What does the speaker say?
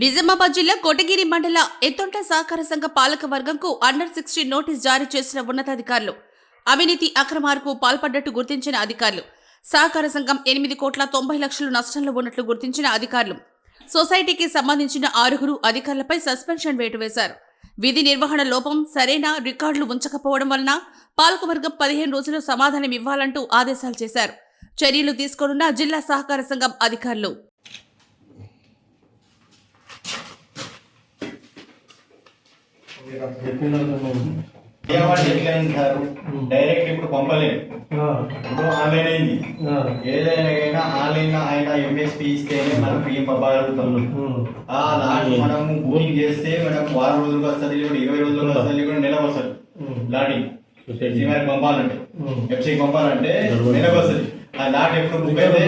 నిజామాబాద్ జిల్లా కోటగిరి మండల ఎత్తొంట సహకార సంఘ పాలక వర్గంకు అండర్ సిక్స్టీన్ నోటీస్ జారీ చేసిన ఉన్నతాధికారులు. అవినీతి అక్రమాలకు పాల్పడ్డట్టు గుర్తించిన అధికారులు. సహకార సంఘం ఎనిమిది కోట్ల తొంభై లక్షలు నష్టంలో ఉన్నట్లు గుర్తించిన అధికారులు. సొసైటీకి సంబంధించిన ఆరుగురు అధికారులపై సస్పెన్షన్ వేటు వేశారు. విధి నిర్వహణ లోపం సరైన రికార్డులు ఉంచకపోవడం వలన పాలకవర్గం పదిహేను రోజులు సమాధానం ఇవ్వాలంటూ ఆదేశాలు చేశారు. చర్యలు తీసుకోనున్న జిల్లా సహకార సంఘం అధికారులు. విజయవాడ డైరెక్ట్ ఇప్పుడు పంపలేము ఇప్పుడు ఆన్లైన్ అయింది ఏదైనా ఆన్లైన్ ఆయన ఎంఎస్పీ ఇస్తేనే మనం బియ్యం పంపగలుగుతాం ఆ లాట్ మనం బుకింగ్ చేస్తే మనకు వారం రోజులకు వస్తుంది లేకుంటే ఇరవై రోజులకు వస్తుంది లేకుంటే నెల వస్తుంది. లాటింగ్ ఎఫ్సీ పంపాలంటే. ఎఫ్సీ పంపాలంటే నెలకు వస్తుంది. ఆ లాట్ ఎప్పుడు బుక్ అయితే